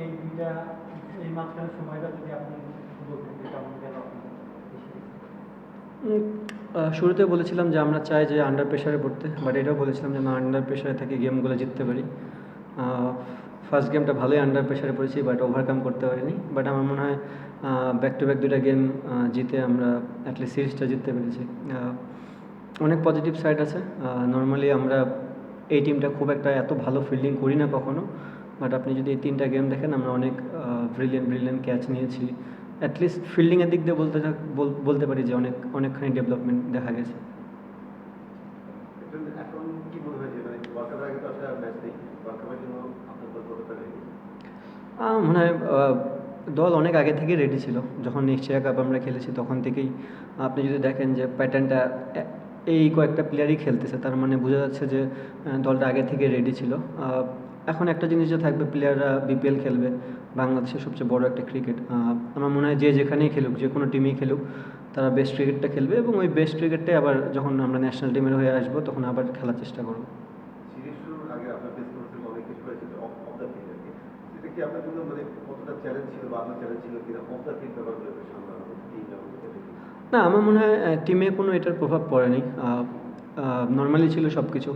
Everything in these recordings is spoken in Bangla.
এই দুইটা, এই সময়টা যদি আপনি শুরুতে বলেছিলাম যে আমরা চাই যে আন্ডার প্রেশারে পড়তে বাট এটাও বলেছিলাম যে না আন্ডার প্রেশারে থেকে গেমগুলো জিততে পারি। ফার্স্ট গেমটা ভালোই আন্ডার প্রেশারে পড়েছি বাট ওভারকাম করতে পারিনি। বাট আমার মনে হয় ব্যাক টু ব্যাক দুটা গেম জিতে আমরা অ্যাটলিস্ট সিরিজটা জিততে পেরেছি। অনেক পজিটিভ সাইড আছে। নর্মালি আমরা এই টিমটা খুব একটা এত ভালো ফিল্ডিং করি না কখনো। বাট আপনি যদি এই তিনটা গেম দেখেন আমরা অনেক ব্রিলিয়েন্ট ব্রিলিয়েন্ট ক্যাচ নিয়েছি। অ্যাটলিস্ট ফিল্ডিংয়ের দিক দিয়ে বলতে বলতে পারি যে অনেক অনেকখানি ডেভেলপমেন্ট দেখা গেছে। মনে হয় মানে দল হয় দল অনেক আগে থেকেই রেডি ছিল। যখন এশিয়া কাপ আমরা খেলেছি তখন থেকেই। আপনি যদি দেখেন যে প্যাটার্নটা এই কয়েকটা প্লেয়ারই খেলতেছে তার মানে বোঝা যাচ্ছে যে দলটা আগে থেকে রেডি ছিল। এখন একটা জিনিস যে থাকবে প্লেয়াররা বিপিএল খেলবে বাংলাদেশের সবচেয়ে বড় একটা ক্রিকেট আমার মনে হয় যে যেখানেই খেলুক যে কোনো টিমেই খেলুক তারা বেস্ট ক্রিকেটটা খেলবে এবং ওই বেস্ট ক্রিকেটটাই আবার যখন আমরা ন্যাশনাল টিমের হয়ে আসব তখন আবার খেলার চেষ্টা করব। মানে না আমার মনে হয় টিমে কোনো এটার প্রভাব পড়েনি। নর্মালি ছিল সব কিছু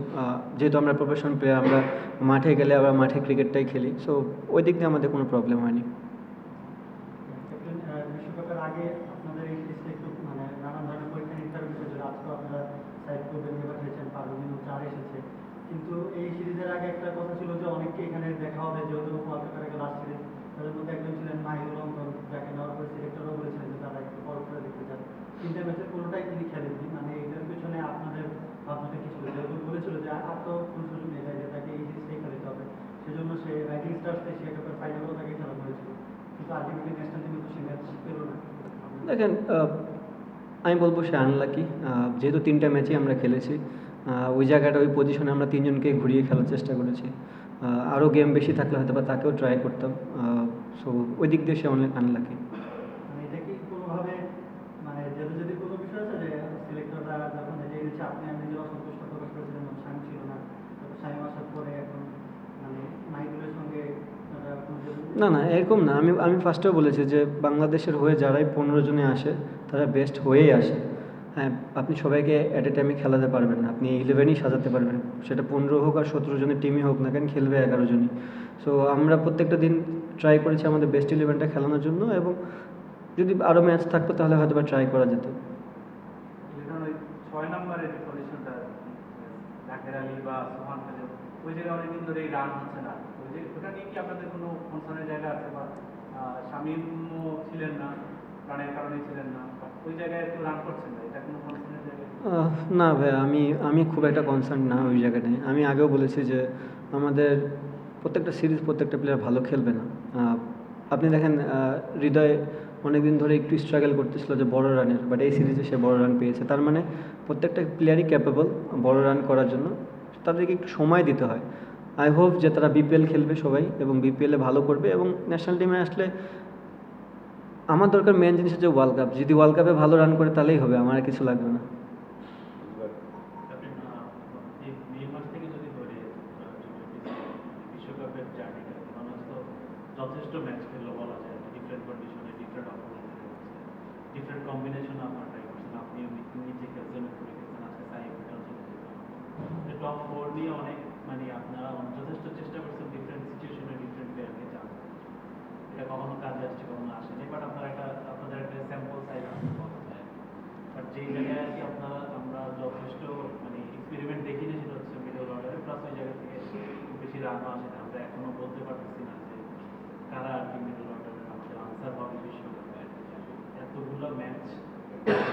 যেহেতু আমরা প্রফেশন প্লেয়ার আমরা মাঠে গেলে আবার মাঠে ক্রিকেটটাই খেলি। সো ওই দিক দিয়ে আমাদের কোনো প্রবলেম হয়নি। মানে কিন্তু এই সিরিজের আগে একটা কথা ছিল যে, অনেককে এখানে দেখা হবে, যেহেতু সিরিজ একজন ছিলেন বলেছিলেন যে, তারা করে দেখতে চান কোনোটাই মানে এটার পেছনে আপনাদের ভাবনাটা কি ছিল যেহেতু বলেছিল যে আর তো কোনো সুযোগ নেই তাই তাকে এই সিরিজটাই খেলতে হবে, সেজন্য সে রাইটিং স্টার্স এশিয়া কাপের ফাইনালও তাকে খেলা করেছিল। কিন্তু আলটিমেটলি ন্যাশনাল টিমে তো সে ম্যাচ পেল না। দেখেন আমি বলব সে আনলাকি যেহেতু তিনটা ম্যাচই আমরা খেলেছি ওই জায়গাটা, ওই পজিশনে আমরা তিনজনকে ঘুরিয়ে খেলার চেষ্টা করেছি। আরও গেম বেশি থাকলে হয়তো বা তাকেও ট্রাই করতাম। সো ওই দিক দিয়ে সে অনেক আনলাকি মানে এটা কি কোনোভাবে মানে যেহেতু যদি কোনো বিষয় আছে যে সিলেক্টররা যখন এটা এনেছে আপনি আমি নিজের অসন্তুষ্ট প্রকাশ করেছিলেন শামিম ছিল না তারপর শামিম আসার পরে এখন মানে মাহিদুলের সঙ্গে তারা এখন যে- না না, এরকম না। আমি আমি ফার্স্টেও বলেছি যে, বাংলাদেশের হয়ে যারাই পনেরো জনে আসে, তারা বেস্ট হয়েই আসে। হ্যাঁ আপনি সবাইকে অ্যাট এ টাইমে খেলাতে পারবেন না। আপনি ইলেভেনই সাজাতে পারবেন। সেটা পনেরো হোক আর সতেরো জনের টিমই হোক না কেন, খেলবে এগারো জনই। সো আমরা প্রত্যেকটা দিন ট্রাই করেছি আমাদের বেস্ট ইলেভেনটা খেলানোর জন্য এবং যদি আরও ম্যাচ থাকতো তাহলে হয়তো বা ট্রাই করা যেত। ছয় নম্বরের ওই জায়গায় অনেকদিন ধরে রান হচ্ছে না। ওই যে ওটা নিয়ে কি আপনাদের কোনো কনসার্নের জায়গা আছে বা ছিলেন না কারণেই ছিলেন না ওই জায়গায় একটু রান করছেন না? এটা কোনো কনসার্নের জায়গা না ভাই, আমি আমি খুব একটা কনসার্ন না ওই জায়গাটায়। আমি আগেও বলেছি যে আমাদের প্রত্যেকটা সিরিজ প্রত্যেকটা প্লেয়ার ভালো খেলবে না। আপনি দেখেন হৃদয় অনেকদিন ধরে একটু স্ট্রাগল করতেছিল যে বড় রানের বাট এই সিরিজে সে বড় রান পেয়েছে। তার মানে প্রত্যেকটা প্লেয়ারই ক্যাপেবল বড় রান করার জন্য। তাদেরকে একটু সময় দিতে হয় আই হোপ যে তারা বিপিএল খেলবে সবাই এবং বিপিএলে ভালো করবে এবং ন্যাশনাল টিমে আসলে আমার দরকার মেন জিনিস হচ্ছে ওয়ার্ল্ড কাপ যদি ওয়ার্ল্ড কাপে ভালো রান করে তাহলেই হবে আমার কিছু লাগবে না যথেষ্ট ম্যাচ খেললো বলা যায় ডিফারেন্ট কন্ডিশনে ডিফারেন্ট ডিফারেন্ট কম্বিনেশন আপনার ট্রাই করছেন আপনি নিজে খেলছেন উপরে খেলছেন আজকে সাইড টপ ফোর নিয়ে অনেক মানে আপনারা যথেষ্ট চেষ্টা করছেন ডিফারেন্ট সিচুয়েশনে ডিফারেন্ট প্লেয়ারকে চান এটা কখনো কাজে আসছে, কখনো আসেনি বাট আপনার একটা, আপনাদের একটা স্যাম্পল সাইজ আছে বাট যেই জায়গায় আর কি আপনারা আমরা যথেষ্ট মানে এক্সপেরিমেন্ট দেখিনি সেটা হচ্ছে মিডল অর্ডারে প্লাস ওই জায়গা থেকে খুব বেশি রানও আসে না আমরা এখনও বলতে পারতেছি না যে কারা আর কি মিডল অর্ডারে আমাদের আনসার হবে বিশ্বকাপে এতগুলো ম্যাচ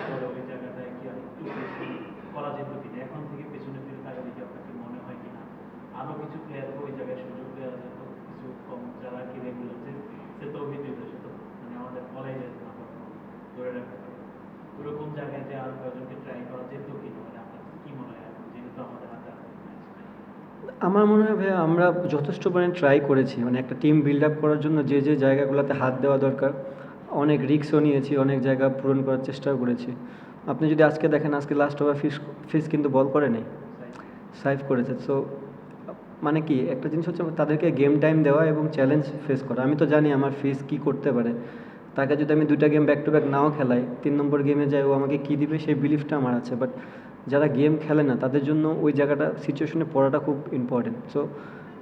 পরে ওই জায়গাটায় কি আর একটু বেশি করা যেত কিনা এখন থেকে পেছনে ফিরে তাকালে কি আপনাকে মনে হয় কিনা আরও কিছু প্লেয়ারকে ওই জায়গায় সুযোগ দেওয়া যেত কিছু কম যারা কি রেগুলার যে সে তো অভিযোগ সে তো মানে আমাদের বলাই যেত না কখনো ধরে রাখতে পারে ওরকম জায়গায় যে আরও কয়েকজনকে ট্রাই করা যেত কি মানে আপনার কি মনে হয় যেহেতু আমাদের হাতে আমার মনে হয় ভাইয়া আমরা যথেষ্ট পরিমাণে ট্রাই করেছি। মানে একটা টিম বিল্ড আপ করার জন্য যে যে জায়গাগুলোতে হাত দেওয়া দরকার অনেক রিস্কও নিয়েছি অনেক জায়গা পূরণ করার চেষ্টাও করেছি। আপনি যদি আজকে দেখেন আজকে লাস্ট ওভার ফিস ফিস কিন্তু বল করে নেই। সাইভ করেছে। সো মানে কি একটা জিনিস হচ্ছে তাদেরকে গেম টাইম দেওয়া এবং চ্যালেঞ্জ ফেস করা। আমি তো জানি আমার ফিস কী করতে পারে। তাকে যদি আমি দুইটা গেম ব্যাক টু ব্যাক নাও খেলাই, তিন নম্বর গেমে যাই ও আমাকে কী দিবে সেই বিলিফটা আমার আছে। বাট যারা গেম খেলে না, তাদের জন্য ওই জায়গাটা সিচুয়েশনে পড়াটা খুব ইম্পর্টেন্ট সো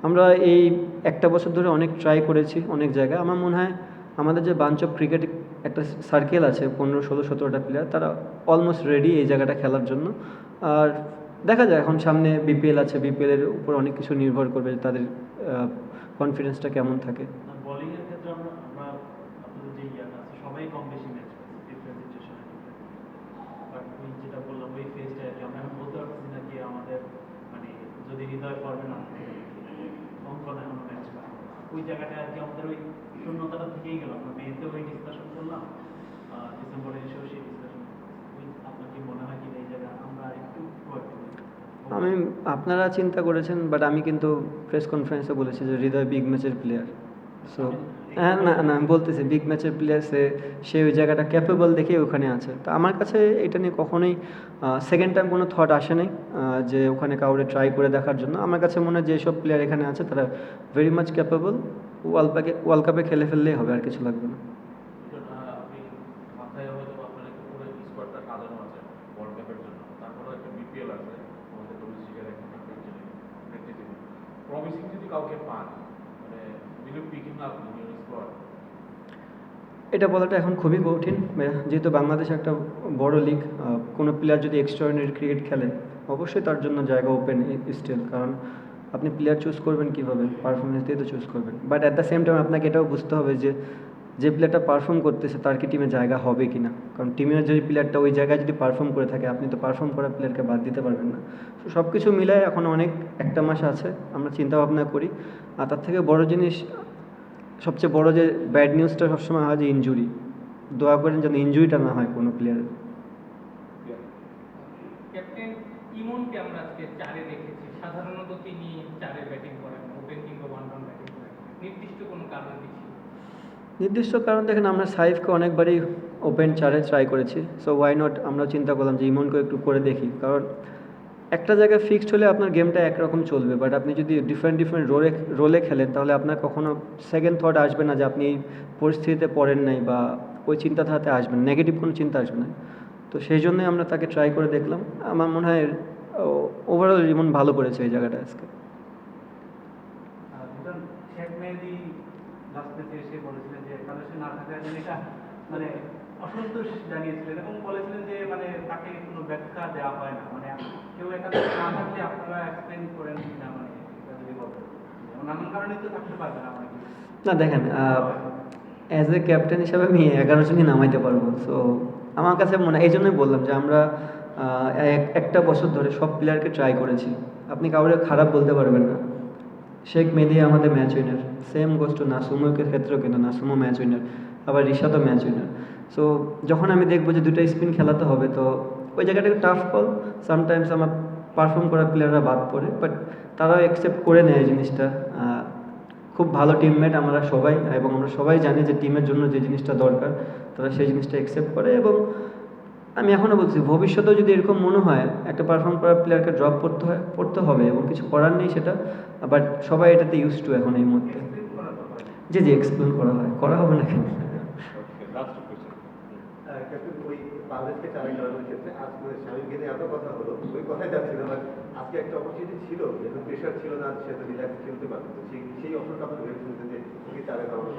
আমরা এই একটা বছর ধরে অনেক ট্রাই করেছি অনেক জায়গায় আমার মনে হয় আমাদের যে বাঞ্চ অফ ক্রিকেট একটা সার্কেল আছে, পনেরো, ষোলো, সতেরোটা প্লেয়ার তারা অলমোস্ট রেডি এই জায়গাটা খেলার জন্য। আর দেখা যায়, এখন সামনে বিপিএল আছে বিপিএলের উপর অনেক কিছু নির্ভর করবে তাদের কনফিডেন্সটা কেমন থাকে বোলিং এর ক্ষেত্রে আমরা আমরা আপনাদের যে ইয়াটা আছে সবাই কম বেশি ম্যাচ করেছে ডিফারেন্ট সিচুয়েশনে বাট ওই যেটা বললাম ওই ফেজটা আর কি আমরা এখন বলতে পারছি না কি আমাদের মানে যদি হৃদয় পড়বে না অঙ্কন এখনও ম্যাচ করে ওই জায়গাটা আর কি আমাদের ওই শূন্যতাটা থেকেই গেল। আমরা মেয়েতে ওই ডিসকাশন করলাম ডিসেম্বরে এসেও সেই ডিসকাশন আপনার কি মনে হয় কি এই জায়গা আমরা একটু আমি, আপনারা চিন্তা করেছেন বাট আমি কিন্তু প্রেস কনফারেন্সে বলেছি যে হৃদয় বিগ ম্যাচের প্লেয়ার সো হ্যাঁ না না, আমি বলতেছি বিগ ম্যাচের প্লেয়ার সে সে ওই জায়গাটা ক্যাপেবল দেখে ওখানে আছে। তো আমার কাছে এটা নিয়ে কখনোই সেকেন্ড টাইম কোনো থট আসে নাই যে ওখানে কাউরে ট্রাই করে দেখার জন্য। আমার কাছে মনে হয় যেসব প্লেয়ার এখানে আছে, তারা ভেরি মাচ ক্যাপেবল ওয়ার্ল্ড কাপে ওয়ার্ল্ড কাপে খেলে ফেললেই হবে, আর কিছু লাগবে না আপনি মাথায় হয়তো আপনার একটু পুরো স্কোয়াডটা সাজানো আছে ওয়ার্ল্ড কাপের জন্য তারপরে একটা বিপিএল আছে আমাদের ডোমেস্টিকের একটা নেতৃত্ব প্রমিসিং যদি কাউকে পান মানে will picking up in your squad এটা বলাটা এখন খুবই কঠিন। যেহেতু বাংলাদেশ একটা বড় লিগ কোনো প্লেয়ার যদি এক্সট্রাঅর্ডিনারি ক্রিকেট খেলে, অবশ্যই তার জন্য জায়গা ওপেন স্টিল কারণ আপনি প্লেয়ার চুজ করবেন কীভাবে পারফরমেন্স দিয়ে তো চুজ করবেন। But at the same time আপনাকে এটাও বুঝতে হবে যে যে প্লেয়ারটা পারফর্ম করতেছে, তার কি টিমে জায়গা হবে কি না কারণ টিমের যদি প্লেয়ারটা ওই জায়গায় যদি পারফর্ম করে থাকে, আপনি তো পারফর্ম করা প্লেয়ারকে বাদ দিতে পারবেন না। তো সব কিছু মিলায় এখন অনেক, একটা মাস আছে, আমরা চিন্তা ভাবনা করি। আর তার থেকে বড় জিনিস সবচেয়ে বড় যে ব্যাড নিউজটা সবসময় হয় যে ইনজুরি দোয়া করেন যেন ইনজুরিটা না হয় কোনো প্লেয়ারের ক্যাপ্টেন ইমনকে আমরা আজকে চারে দেখেছি। সাধারণত তিনি চারে ব্যাটিং করেন ওপেন কিংবা ওয়ান ডাউন ব্যাটিং করেন। নির্দিষ্ট কোনো কারণ নির্দিষ্ট কারণ দেখেন আমরা সাইফকে অনেকবারই ওপেন চারে ট্রাই করেছি। সো ওয়াই নট আমরা চিন্তা করলাম যে ইমনকে একটু করে দেখি। কারণ একটা জায়গায় ফিক্সড হলে আপনার গেমটা একরকম চলবে বাট আপনি যদি ডিফারেন্ট ডিফারেন্ট রোলে রোলে খেলেন, তাহলে আপনার কখনো সেকেন্ড থট আসবে না যে আপনি এই পরিস্থিতিতে পড়েন নাই বা ওই চিন্তাধারাতে আসবেন নেগেটিভ কোনো চিন্তা আসবে না। তো সেই জন্যই আমরা তাকে ট্রাই করে দেখলাম। আমার মনে হয় ওভারঅল ইমন ভালো করেছে এই জায়গাটা আজকে। মানে অসন্তোষ জানিয়েছিলেন এবং বলেছিলেন যে মানে তাকে কোনো ব্যাখ্যা দেওয়া হয় না। কেউ না থাকলে আপনারা এক্সপ্লেন করেন কিনা না দেখেন অ্যাজ এ ক্যাপ্টেন হিসাবে আমি এগারো জনই নামাইতে পারব। সো আমার কাছে মনে এই জন্যই বললাম যে আমরা এক- একটা বছর ধরে সব প্লেয়ারকে ট্রাই করেছি। আপনি কাউরে খারাপ বলতে পারবেন না। শেখ মেদি আমাদের match winner same goes to ক্ষেত্রেও কিন্তু নাসুমো ম্যাচ উইনার আবার রিশাদও ম্যাচ উইনার সো যখন আমি দেখব যে দুটো স্পিন খেলাতে হবে, তো ওই জায়গাটা টাফ কল সামটাইমস আমার পারফর্ম করা প্লেয়াররা বাদ পড়ে বাট তারাও অ্যাকসেপ্ট করে নেয় এই জিনিসটা। খুব ভালো টিমমেট আমরা সবাই, এবং আমরা সবাই জানি যে টিমের জন্য যে জিনিসটা দরকার, তারা সেই জিনিসটা অ্যাকসেপ্ট করে, এবং আমি এখনও বলছি, ভবিষ্যতেও যদি এরকম মনে হয়, একটা পারফর্ম করা প্লেয়ারকে ড্রপ করতে হয় পড়তে হবে, এবং কিছু করার নেই সেটা বাট সবাই এটাতে ইউজ টু এখন এই মুহূর্তে। জি জি এক্সপ্লেন করা হয়। করা হবে না কেন লাস্ট কোয়েশ্চেন ক্যাপ্টেন ওই বাংলাদেশকে চালাই করানোর ক্ষেত্রে আজ মানে স্বামীকে নিয়ে এত কথা হলো, ওই কথাই যাচ্ছিল আজকে একটা অপরচুনিটি ছিল, যেহেতু প্রেশার ছিল না, সে তো রিল্যাক্স খেলতে পারতো। সেই সেই অপশনটা আপনি ভেবেছিলেন যে ওকে করানো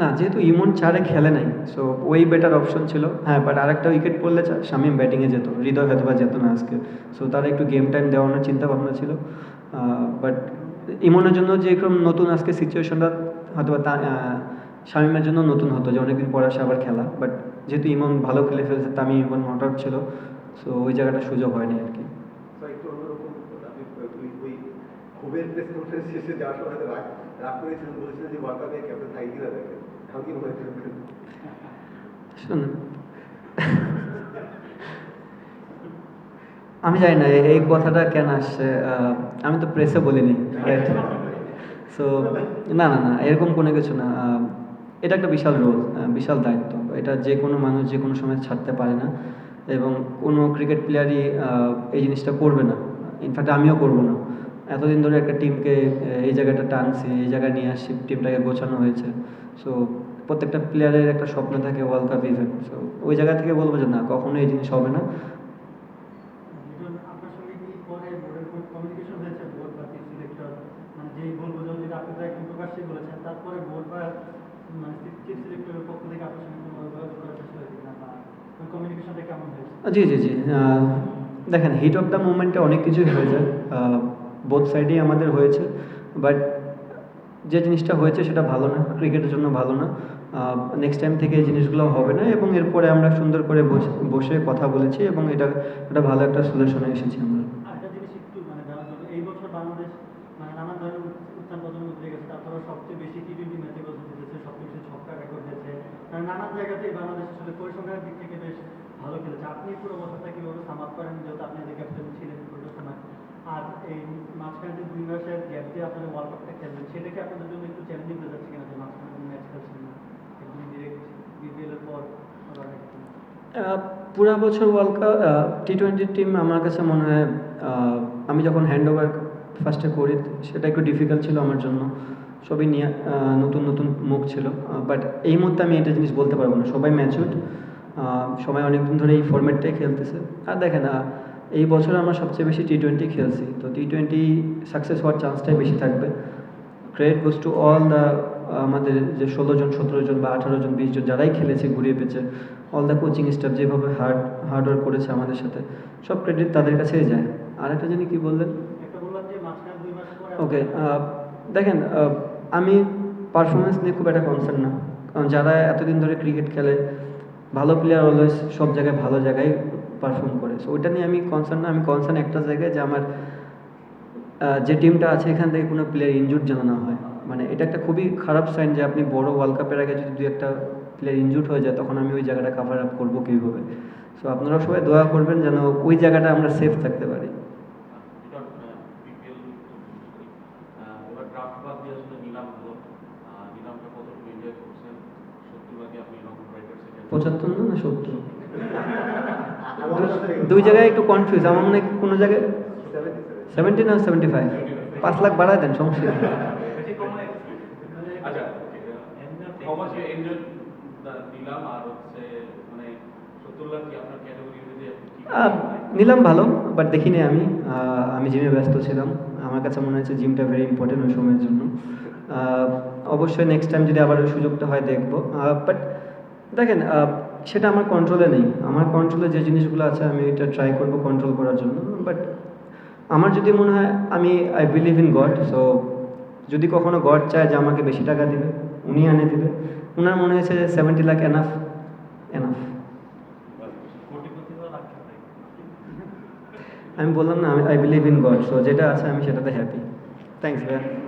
না, যেহেতু ইমন চারে খেলে নাই সো ওই বেটার অপশন ছিল। হ্যাঁ বাট আরেকটা উইকেট পড়লে শামীম ব্যাটিংয়ে যেত, হৃদয় হয়তো বা যেত না আজকে। সো তার একটু গেম টাইম দেওয়ানোর চিন্তা ভাবনা ছিল বাট ইমনের জন্য যে এরকম নতুন আজকে সিচুয়েশনটা হয়তো বা শামীমের জন্য নতুন হতো, যে অনেকদিন পর আসে আবার খেলা। বাট যেহেতু ইমন ভালো খেলে ফেলছে তামিম ইমন নট আউট ছিল সো ওই জায়গাটা সুযোগ হয়নি আর কি। তো একটু অন্যরকম আপনি ওই ওই ক্ষোভের প্রেস কনফারেন্স শেষে যাওয়ার সময় রাগ রাগ করেছিলেন বলেছিলেন যে ওয়ার্ল্ড কাপে ক্যাপ্টেন থাকি দেখেন এখন কি মনে শুনুন আমি জানি না এই- কথাটা কেন আসছে আমি তো প্রেসে বলিনি সো না না না এরকম কোনো কিছু না এটা একটা বিশাল রোল বিশাল দায়িত্ব। এটা যে কোনো মানুষ যে কোনো সময় ছাড়তে পারে না এবং কোনো ক্রিকেট প্লেয়ারই এই জিনিসটা করবে না। ইনফ্যাক্ট আমিও করব না। এতদিন ধরে একটা টিমকে এই জায়গাটা টানছি, এই জায়গায় নিয়ে আসছি টিমটাকে গোছানো হয়েছে। সো প্রত্যেকটা প্লেয়ারের একটা স্বপ্ন থাকে ওয়ার্ল্ড কাপ ইভেন্ট সো ওই জায়গা থেকে বলব যে না কখনো এই জিনিস হবে না লিটন, আপনার সঙ্গে কি পরে বোর্ডের কোনো কমিউনিকেশন হয়েছে বোর্ড বা চিফ সিলেক্টর মানে যেই বলব যদি আপনি তো একদম প্রকাশ্যে বলেছেন তারপরে বোর্ড বা মানে চিফ সিলেক্টরের পক্ষ থেকে আপনার সঙ্গে কোনো যোগাযোগ করার চেষ্টা হয়েছে কিনা বা ওই কমিউনিকেশনটা কেমন হয়েছে জি জি জি দেখেন হিট অফ দ্য মুভমেন্টে অনেক কিছুই হয়ে যায় বোথ সাইডেই আমাদের হয়েছে বাট যে জিনিসটা হয়েছে সেটা ভালো না ক্রিকেটের জন্য ভালো না। নেক্সট টাইম থেকে এই জিনিসগুলো হবে না, এবং এরপরে আমরা সুন্দর করে বসে- কথা বলেছি, এবং এটা একটা ভালো একটা সলিউশনে এসেছি আমরা আরেকটা জিনিস একটু মানে জানার জন্য এই বছর বাংলাদেশ মানে নানান ধরনের উত্থান পতন উঠে গেছে তারপরে সবচেয়ে বেশি টি টোয়েন্টি ম্যাচে বছর জিতেছে সবচেয়ে বেশি ছক্কা রেকর্ড দিয়েছে মানে নানান জায়গাতেই বাংলাদেশ আসলে পরিসংখ্যানের দিক থেকে বেশ ভালো খেলেছে। আপনি পুরো বছরটা কীভাবে সামাপ করেন? যেহেতু আপনি যে ক্যাপ্টেন ছিলেন পুরো সময় আর এই মাঝখানে যে দুই মাসের গ্যাপ দিয়ে আপনারা ওয়ার্ল্ড কাপটা খেলবেন সেটা কি আপনাদের জন্য একটু চ্যালেঞ্জিং হয়ে যাচ্ছে কিনা যে মাঝখানে কোনো ম্যাচ খেলছেন না? একদম ডিরেক্ট বিপিএলের পর পুরা বছর world cup T twenty team আমার কাছে মনে হয় আমি যখন হ্যান্ড ওভার ফার্স্টে করি, সেটা একটু ডিফিকাল্ট ছিল আমার জন্য। সবই নিয়ে নতুন নতুন মুখ ছিল। বাট এই মুহূর্তে আমি এটা জিনিস বলতে পারব না। সবাই ম্যাচুড সবাই অনেকদিন ধরে এই ফরম্যাটটাই খেলতেছে। আর দেখেন এই বছর আমরা সবচেয়ে বেশি টি টোয়েন্টি খেলছি। তো টি টোয়েন্টি সাকসেস হওয়ার চান্সটাই বেশি থাকবে। Credit goes to all the আমাদের যে ষোলো জন, সতেরো জন বা আঠারো জন, বিশ জন যারাই খেলেছে, ঘুরিয়ে পেয়েছে অল দ্য কোচিং স্টাফ যেভাবে হার্ড হার্ড ওয়ার্ক করেছে আমাদের সাথে, সব ক্রেডিট তাদের কাছেই যায়। আর একটা জানি কি বললেন একটা বললাম যে মাঝখানে দুই মাস পরে ওকে দেখেন আমি পারফরমেন্স নিয়ে খুব একটা কনসার্ন না। কারণ যারা এতদিন ধরে ক্রিকেট খেলে, ভালো প্লেয়ার অলওয়েজ সব জায়গায় ভালো জায়গায় পারফর্ম করে। সো ওইটা নিয়ে আমি কনসার্ন না। আমি কনসার্ন একটা জায়গায় যে আমার যে টিমটা আছে, এখান থেকে কোনো প্লেয়ার ইনজুর যেন না হয়। মানে এটা একটা খুবই খারাপ সাইন যে আপনি বড় ওয়ার্ল্ড কাপের আগে যদি দু একটা প্লেয়ার ইনজুর হয়ে যায়, তখন আমি ওই জায়গাটা কাভার আপ করব কীভাবে? সো আপনারা সবাই দোয়া করবেন যেন ওই জায়গাটা আমরা সেফ থাকতে পারি বিপিএল এবার ড্রাফট বাদ দিয়ে আসলে নিলাম হলো আহ, নিলামটা কতটুকু এনজয় করছেন সত্যি বাকি আপনি রকম রাইটার্সে পঁচাত্তর না সত্তর দুই জায়গায় একটু কনফিউজ আমার মনে হয় কোনো জায়গায়? সেভেন্টি না সেভেন্টি ফাইভ পাঁচ লাখ বাড়ায় দেন সমস্যা আচ্ছা নিলাম মানে নিলাম ভালো বাট দেখিনি আমি। আমি জিমে ব্যস্ত ছিলাম। আমার কাছে মনে হচ্ছে জিমটা ভেরি ইম্পর্টেন্ট ওই সময়ের জন্য। অবশ্যই নেক্সট টাইম যদি আবার ওই সুযোগটা হয় দেখব। বাট দেখেন আহ, সেটা আমার কন্ট্রোলে নেই। আমার কন্ট্রোলে যে জিনিসগুলো আছে, আমি এটা ট্রাই করব কন্ট্রোল করার জন্য। বাট আমার যদি মনে হয়, আমি I believe in God so যদি কখনো গড চায় যে আমাকে বেশি টাকা দিবে, উনি এনে দিবে। ওনার মনে হয়েছে যে সেভেন্টি লাখ এনাফ এনাফ। আমি বললাম না, আমি I believe in God so যেটা আছে আমি সেটাতে হ্যাপি থ্যাংকস ভাইয়া।